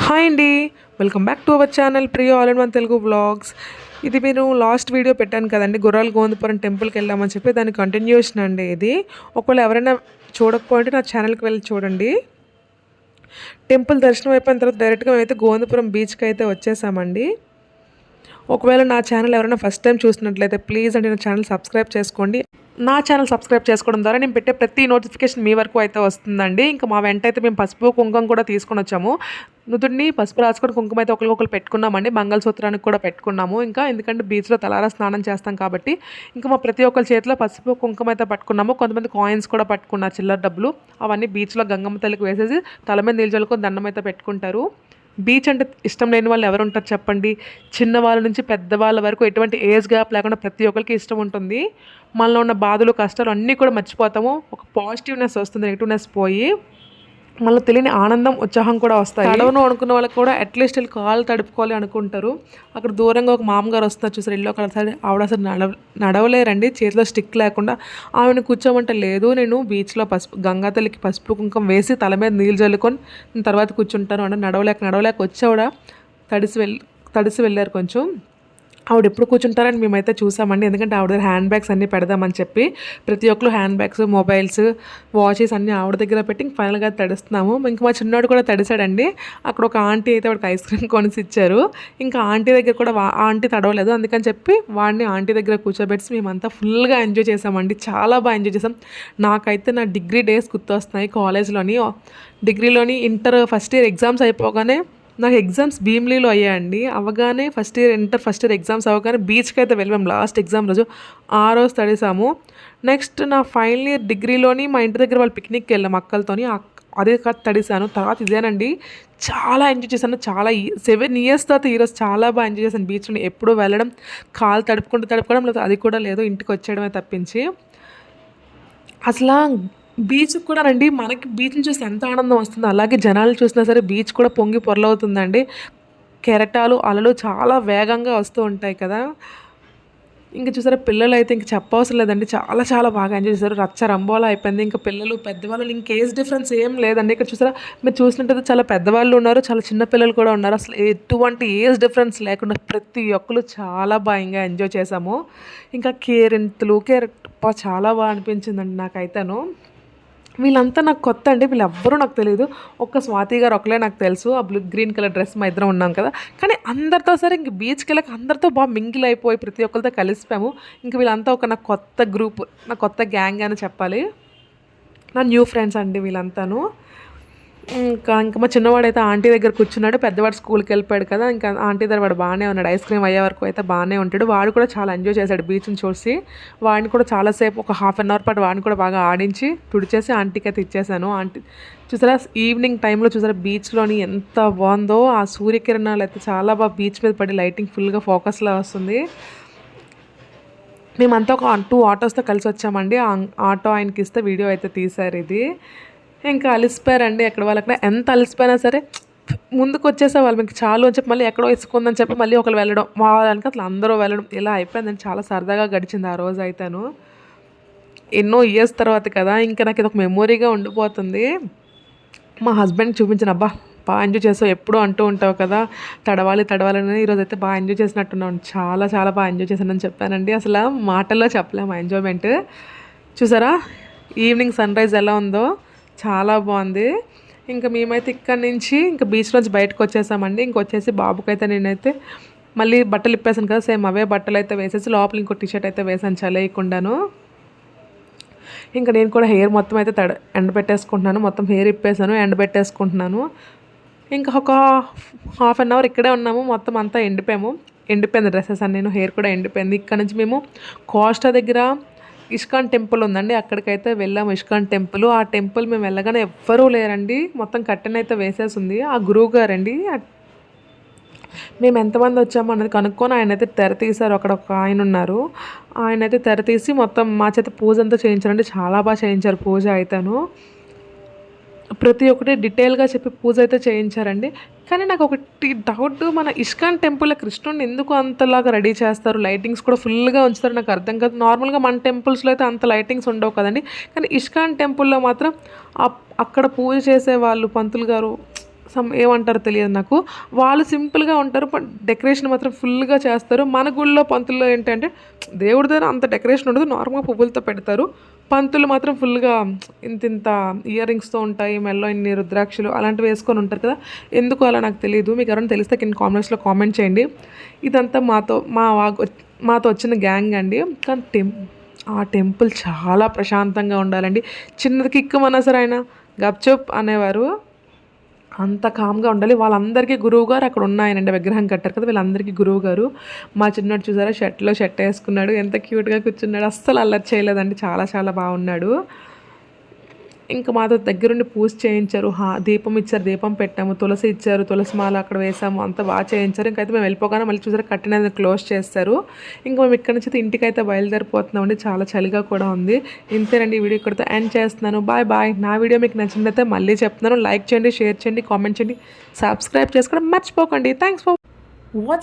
Hi అండి. Welcome back to our channel Priyo all in one Telugu vlogs. ఇది మీరు last video పెట్టాను కదండి. గుర్రాల గోవిందపురం టెంపుల్కి వెళ్ళామని చెప్పి దాని కంటిన్యూషన్ అండి ఇది. ఒకవేళ ఎవరైనా చూడకపోయింటే నా ఛానల్కి వెళ్ళి చూడండి. టెంపుల్ దర్శనం అయిపోయిన తర్వాత డైరెక్ట్గా మేమైతే గోవిందపురం బీచ్కి అయితే వచ్చేసామండి. ఒకవేళ నా ఛానల్ ఎవరైనా ఫస్ట్ టైం చూసినట్లయితే ప్లీజ్ అండి నా ఛానల్ సబ్స్క్రైబ్ చేసుకోండి. నా ఛానల్ సబ్స్క్రైబ్ చేసుకోవడం ద్వారా నేను పెట్టే ప్రతి నోటిఫికేషన్ మీ వరకు అయితే వస్తుందండి. ఇంకా మా వెంట అయితే మేము పసుపు కుంకుమ కూడా తీసుకొని వచ్చాము. నుదుడిని పసుపు రాసుకొని కుంకుమ అయితే ఒకరికొకరు పెట్టుకున్నామండి. మంగళసూత్రానికి కూడా పెట్టుకున్నాము. ఇంకా ఎందుకంటే బీచ్లో తలారా స్నానం చేస్తాం కాబట్టి ఇంకా మా ప్రతి ఒక్కరి చేతిలో పసుపు కుంకుమ అయితే పట్టుకున్నాము. కొంతమంది కాయిన్స్ కూడా పట్టుకున్నారు చిల్లర డబ్బులు. అవన్నీ బీచ్లో గంగమ్మ తల్లికి వేసేసి తల మీద నీళ్ళు చల్లుకొని దండం అయితే పెట్టుకుంటారు. బీచ్ అంటే ఇష్టం లేని వాళ్ళు ఎవరు ఉంటారు చెప్పండి? చిన్నవాళ్ళ నుంచి పెద్దవాళ్ళ వరకు ఎటువంటి ఏజ్ గ్యాప్ లేకుండా ప్రతి ఒక్కరికి ఇష్టం ఉంటుంది. మనలో ఉన్న బాధలు కష్టాలు అన్నీ కూడా మర్చిపోతాము. ఒక పాజిటివ్నెస్ వస్తుంది నెగిటివ్నెస్ పోయి మళ్ళీ తెలియని ఆనందం ఉత్సాహం కూడా వస్తాయి. తడవను అనుకున్న వాళ్ళకి కూడా అట్లీస్ట్ వీళ్ళు కాలు తడుపుకోవాలి అనుకుంటారు. అక్కడ దూరంగా ఒక మామగారు వస్తారు చూసారు ఇల్లు అక్కడ సరే ఆవిడ అసలు నడవ నడవలేరండి. చేతిలో స్టిక్ లేకుండా ఆమెను కూర్చోమంటే లేదు. నేను బీచ్లో పసుపు గంగా తల్లికి పసుపు కుంకం వేసి తల మీద నీళ్ళు చల్లుకొని నేను తర్వాత కూర్చుంటాను. అంటే నడవలేక నడవలేక వచ్చి తడిసి వెళ్ళి తడిసి వెళ్ళారు కొంచెం. ఆవిడ ఎప్పుడు కూర్చుంటారని మేమైతే చూసామండి. ఎందుకంటే ఆవిడ దగ్గర హ్యాండ్ బ్యాగ్స్ అన్నీ పెడదామని చెప్పి ప్రతి ఒక్కరు హ్యాండ్ బ్యాగ్స్ మొబైల్స్ వాచెస్ అన్నీ ఆవిడ దగ్గర పెట్టి ఫైనల్గా తడుస్తున్నాము. ఇంకా మా చిన్నోడు కూడా తడిసాడండి. అక్కడ ఒక ఆంటీ అయితే వాడికి ఐస్ క్రీమ్ కొనిసి ఇచ్చారు. ఇంకా ఆంటీ దగ్గర కూడా ఆంటీ తడవలేదు. అందుకని చెప్పి వాడిని ఆంటీ దగ్గర కూర్చోబెట్టి మేమంతా ఫుల్గా ఎంజాయ్ చేసామండి. చాలా బాగా ఎంజాయ్ చేసాం. నాకైతే నా డిగ్రీ డేస్ గుర్తొస్తున్నాయి కాలేజ్లోని. డిగ్రీలోని ఇంటర్ ఫస్ట్ ఇయర్ ఎగ్జామ్స్ అయిపోగానే నాకు ఎగ్జామ్స్ భీమ్లీలో అయ్యాయండి. అవగానే first year inter first year exams అవగానే బీచ్కి అయితే వెళ్ళాం లాస్ట్ ఎగ్జామ్ రోజు. ఆ రోజు తడిసాము. నెక్స్ట్ నా ఫైనల్ ఇయర్ డిగ్రీలోని మా ఇంటి దగ్గర వాళ్ళు పిక్నిక్కి వెళ్ళాం అక్కలతోని. అదే కాదు తడిసాను. తర్వాత ఇదేనండి. చాలా ఎంజాయ్ చేశాను. చాలా సెవెన్ ఇయర్స్ తర్వాత ఈరోజు చాలా బాగా ఎంజాయ్ చేశాను బీచ్లో ఎప్పుడూ వెళ్ళడం కాలు తడుపుకుంటూ తడుపుకోవడం లేకపోతే అది కూడా లేదు. ఇంటికి వచ్చేయడమే తప్పించి. అసలు బీచ్ కూడా రండి. మనకి బీచ్ని చూస్తే ఎంత ఆనందం వస్తుందో. అలాగే జనాలు చూసినా సరే బీచ్ కూడా పొంగి పొరలవుతుందండి. కెరటాలు అలలు చాలా వేగంగా వస్తూ ఉంటాయి కదా. ఇంకా చూసారా పిల్లలు అయితే ఇంక చెప్పవసరం లేదండి. చాలా చాలా బాగా ఎంజాయ్ చేశారు. రచ్చ రంబోలా అయిపోయింది. ఇంకా పిల్లలు పెద్దవాళ్ళు ఇంక ఏజ్ డిఫరెన్స్ ఏం లేదండి. ఇక్కడ చూసారా మీరు చూసినట్టయితే చాలా పెద్దవాళ్ళు ఉన్నారు. చాలా చిన్న పిల్లలు కూడా ఉన్నారు. అసలు ఎటువంటి ఏజ్ డిఫరెన్స్ లేకుండా ప్రతి ఒక్కరు చాలా బాగా ఎంజాయ్ చేశాము. ఇంకా కేరింతలు కేరెట్ చాలా బాగా అనిపించిందండి నాకైతేను. వీళ్ళంతా నాకు కొత్త అండి. వీళ్ళెవ్వరూ నాకు తెలియదు ఒక్క స్వాతి గారు ఒకలే నాకు తెలుసు. ఆ బ్లూ గ్రీన్ కలర్ డ్రెస్ మా ఇద్దరం ఉన్నాం కదా. కానీ అందరితో సరే ఇంక బీచ్కి వెళ్ళక అందరితో బాగా మింగిల్ అయిపోయి ప్రతి ఒక్కరితో కలిసిపోయాము. ఇంక వీళ్ళంతా ఒక నా కొత్త గ్రూప్ నా కొత్త గ్యాంగ్ అని చెప్పాలి. నా న్యూ ఫ్రెండ్స్ అండి వీళ్ళంతాను. ఇంకా ఇంకా మా చిన్నవాడు అయితే ఆంటీ దగ్గర కూర్చున్నాడు పెద్దవాడు స్కూల్కి వెళ్ళిపోయాడు కదా ఇంకా ఆంటీ దగ్గర వాడు బాగానే ఉన్నాడు ఐస్ క్రీమ్ అయ్యే వరకు అయితే బాగానే ఉంటాడు. వాడు కూడా చాలా ఎంజాయ్ చేశాడు బీచ్ని చూసి. వాడిని కూడా చాలాసేపు ఒక హాఫ్ అన్ అవర్ పాటు వాడిని కూడా బాగా ఆడించి తుడిచేసి ఆంటీకి అయితే ఇచ్చేసాను. ఆంటీ చూసారా ఈవినింగ్ టైంలో చూసారా బీచ్లోని ఎంత బాగుందో ఆ సూర్యకిరణాలు అయితే చాలా బాగా బీచ్ మీద పడి లైటింగ్ ఫుల్గా ఫోకస్లో వస్తుంది. మేమంతా ఒక టూ ఆటోస్తో కలిసి వచ్చామండి. ఆ ఆటో ఆయనకి ఇస్తే వీడియో అయితే తీశారు ఇది. ఇంకా అలిసిపోయారండి ఎక్కడ వాళ్ళక్కడ ఎంత అలిసిపోయినా సరే ముందుకు వచ్చేసే వాళ్ళు మీకు చాలు అని చెప్పి మళ్ళీ ఎక్కడో ఇసుకుందని చెప్పి మళ్ళీ ఒకరు వెళ్ళడం. వాళ్ళకి అట్లా అందరూ వెళ్ళడం. ఇలా అయిపోయిందని చాలా సరదాగా గడిచింది ఆ రోజు అయితేను. ఎన్నో ఇయర్స్ తర్వాత కదా ఇంకా నాకు ఇది ఒక మెమొరీగా ఉండిపోతుంది. మా హస్బెండ్ చూపించిన అబ్బా బాగా ఎంజాయ్ చేసావు. ఎప్పుడూ అంటూ ఉంటావు కదా తడవాలి తడవాలని. ఈరోజు అయితే బాగా ఎంజాయ్ చేసినట్టున్నాను చాలా చాలా బాగా ఎంజాయ్ చేశానని చెప్పానండి. అసలు మాటల్లో చెప్పలేము ఎంజాయ్మెంట్ చూసారా? ఈవినింగ్ సన్ రైజ్ ఎలా ఉందో. చాలా బాగుంది. ఇంకా మేమైతే ఇక్కడి నుంచి ఇంకా బీచ్లోంచి బయటకు వచ్చేసామండి. ఇంకొచ్చేసి బాబుకైతే నేనైతే మళ్ళీ బట్టలు ఇప్పేసాను కదా సేమ్ అవే బట్టలు అయితే వేసేసి లోపల ఇంకో టీషర్ట్ అయితే వేసాను చలేయకుండాను. ఇంకా నేను కూడా హెయిర్ మొత్తం అయితే తడ ఎండబెట్టేసుకుంటున్నాను మొత్తం హెయిర్ ఇప్పేసాను ఎండబెట్టేసుకుంటున్నాను ఇంకా ఒక హాఫ్ అన్ అవర్ ఇక్కడే ఉన్నాము. మొత్తం అంతా ఎండిపోయాము. ఎండిపోయింది డ్రెస్సెస్ అని నేను హెయిర్ కూడా ఎండిపోయింది. ఇక్కడ నుంచి మేము కోస్టా దగ్గర ఇస్కాన్ టెంపుల్ ఉందండి. అక్కడికైతే వెళ్ళాము ఇస్కాన్ టెంపుల్. ఆ టెంపుల్ మేము వెళ్ళగానే ఎవ్వరూ లేరండి. మొత్తం కట్టెన అయితే వేసేసి ఉంది ఆ గురువు గారండి. మేము ఎంతమంది వచ్చామో అన్నది కనుక్కొని ఆయన అయితే తెర తీశారు. అక్కడ ఒక ఆయన ఉన్నారు. ఆయన అయితే తెర తీసి మొత్తం మా చేత పూజ అంతా చేయించారండి. చాలా బాగా చేయించారు పూజ అయితేను. ప్రతి ఒక్కటి డీటెయిల్గా చెప్పి పూజ అయితే చేయించారండి. కానీ నాకు ఒకటి డౌట్ మన ఇస్కాన్ టెంపుల్లో కృష్ణుడిని ఎందుకు అంతలాగా రెడీ చేస్తారు? లైటింగ్స్ కూడా ఫుల్గా ఉంచుతారు నాకు అర్థం కాదు. నార్మల్గా మన టెంపుల్స్లో అయితే అంత లైటింగ్స్ ఉండవు కదండి. కానీ ఇస్కాన్ టెంపుల్లో మాత్రం అక్కడ పూజ చేసే వాళ్ళు పంతులు గారు సమ్ ఏమంటారో తెలియదు నాకు. వాళ్ళు సింపుల్గా ఉంటారు డెకరేషన్ మాత్రం ఫుల్గా చేస్తారు. మన గుళ్ళో పంతుల్లో ఏంటంటే దేవుడి దగ్గర అంత డెకరేషన్ ఉండదు నార్మల్గా పువ్వులతో పెడతారు. పంతులు మాత్రం ఫుల్గా ఇంత ఇంత ఇయర్ రింగ్స్తో ఉంటాయి మెల్లో ఇన్ని రుద్రాక్షలు అలాంటివి వేసుకొని ఉంటారు కదా. ఎందుకు అలా నాకు తెలియదు మీకు ఎవరైనా తెలిస్తే కింద కామెంట్స్లో కామెంట్ చేయండి. ఇదంతా మాతో మా వా- మాతో వచ్చిన గ్యాంగ్ అండి. కానీ టెం ఆ టెంపుల్ చాలా ప్రశాంతంగా ఉండాలండి. చిన్నది కిక్కమన్నా సరే ఆయన గప్చుప్ అనేవారు. అంత కామ్గా ఉండాలి. వాళ్ళందరికీ గురువు గారు అక్కడ ఉన్నాయనండి విగ్రహం కట్టారు కదా వీళ్ళందరికీ గురువు గారు. మా చిన్నోడు చూసారా షర్ట్లో షర్ట్ వేసుకున్నాడు ఎంత క్యూట్గా కూర్చున్నాడు అస్సలు అల్లరి చేయలేదండి. చాలా చాలా బాగున్నాడు. ఇంకా మాతో దగ్గరుండి పూజ చేయించారు. హా దీపం ఇచ్చారు దీపం పెట్టాము తులసి ఇచ్చారు తులసి మాల అక్కడ వేసాము అంత బాగా చేయించారు. ఇంకైతే మేము వెళ్ళిపోగానే మళ్ళీ చూసారు కట్టినది క్లోజ్ చేస్తారు. ఇంకా మేము ఇక్కడ నుంచి అయితే ఇంటికైతే బయలుదేరిపోతున్నామండి చాలా చలిగా కూడా ఉంది. ఇంతేనండి ఈ వీడియో ఇక్కడితో ఎండ్ చేస్తున్నాను. బాయ్ బాయ్ నా వీడియో మీకు నచ్చినట్లయితే మళ్ళీ చెప్తున్నాను. లైక్ చేయండి షేర్ చేయండి కామెంట్ చేయండి. సబ్స్క్రైబ్ చేసుకోవడం మర్చిపోకండి. Thanks for watching